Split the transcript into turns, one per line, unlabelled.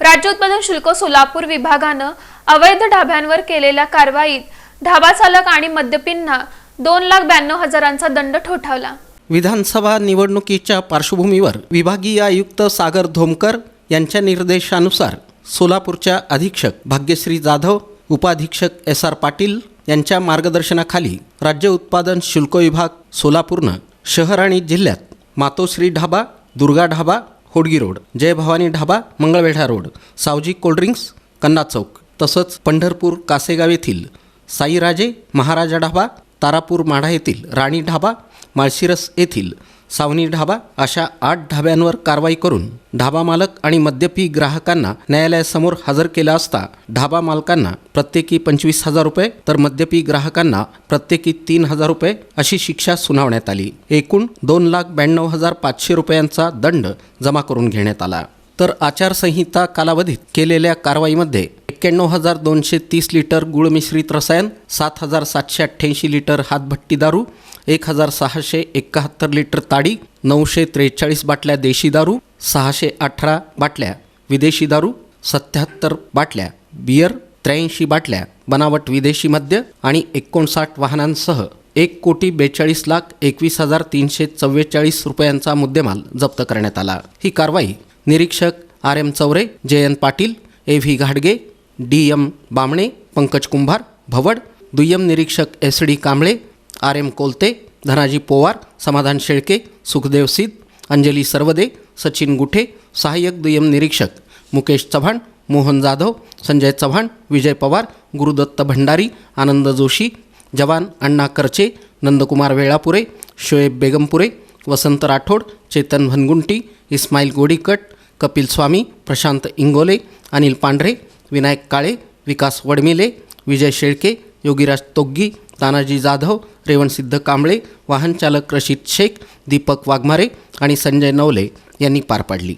राज्य उत्पादन शुल्क सोलापूर विभागानं अवैध ढाब्यांवर केलेल्या कारवाईत ढाबा चालक आणि मद्यपींना दोन लाख ब्याण्णव हजारांचा दंड ठोठावला.
विधानसभा निवडणुकीच्या पार्श्वभूमीवर विभागीय आयुक्त सागर धोमकर यांच्या निर्देशानुसार सोलापूरच्या अधीक्षक भाग्यश्री जाधव उपाधीक्षक एस आर पाटील यांच्या मार्गदर्शनाखाली राज्य उत्पादन शुल्क विभाग सोलापूरनं शहर आणि जिल्ह्यात Matoshri dhaba Durga dhaba Hodgi road Jai Bhavani dhaba Mangalvedha road Savji cold drinks Kanna Chowk तसंच पंढरपूर कासेगाव येथील साईराजे महाराजा ढाबा तारापूर माढा येथील राणी ढाबा माळशिरस येथील सावनी ढाबा अशा आठ ढाब्यांवर कारवाई करून ढाबा मालक आणि मद्यपी ग्राहकांना न्यायालयासमोर हजर केला असता ढाबा मालकांना प्रत्येकी पंचवीस हजार रुपये तर मद्यपी ग्राहकांना प्रत्येकी तीन हजार रुपये अशी शिक्षा सुनावण्यात आली. एकूण दोन लाख ब्याण्णव हजार पाचशे रुपयांचा दंड जमा करून घेण्यात आला. तर आचारसंहिता कालावधीत केलेल्या कारवाईमध्ये एक्क्याण्णव हजार दोनशे तीस लिटर गुळ मिश्रित रसायन सात हजार सातशे अठ्ठ्याऐंशी लिटर हातभट्टी दारू एक हजार सहाशे एकाहत्तर लिटर ताडी नऊशे त्रेचाळीस बाटल्या देशी दारू सहाशे अठरा बाटल्या विदेशी दारू सत्याहत्तर बाटल्या बियर त्र्याऐंशी बाटल्या बनावट विदेशी मद्य आणि एकोणसाठ वाहनांसह एक कोटी बेचाळीस लाख एकवीस हजार तीनशे चव्वेचाळीस रुपयांचा मुद्देमाल जप्त करण्यात आला. ही कारवाई निरीक्षक R M Chaure Jayant Patil A V घाडगे डी एम बामणे पंकज कुंभार भवड दुय्यम निरीक्षक S D Kamble R M Kolte Dhanaji Powar Samadhan Shelke Sukhdev सिद्ध अंजली सर्वदे सचिन गुठे सहाय्यक दुय्यम निरीक्षक मुकेश चव्हाण मोहन जाधव संजय चव्हाण विजय पवार गुरुदत्त भंडारी आनंद जोशी जवान अण्णा करचे नंदकुमार वेळापुरे शोएब बेगमपुरे वसंत राठोड चेतन भनगुंटी इस्माईल गोडीकट कपिल स्वामी प्रशांत इंगोले अनिल पांढरे विनायक काळे विकास वडमिले विजय शेळके योगीराज तोग्गी तानाजी जाधव रेवणसिद्ध कांबळे वाहनचालक रशीद शेख दीपक वाघमारे आणि संजय नवले यांनी पार पाडली.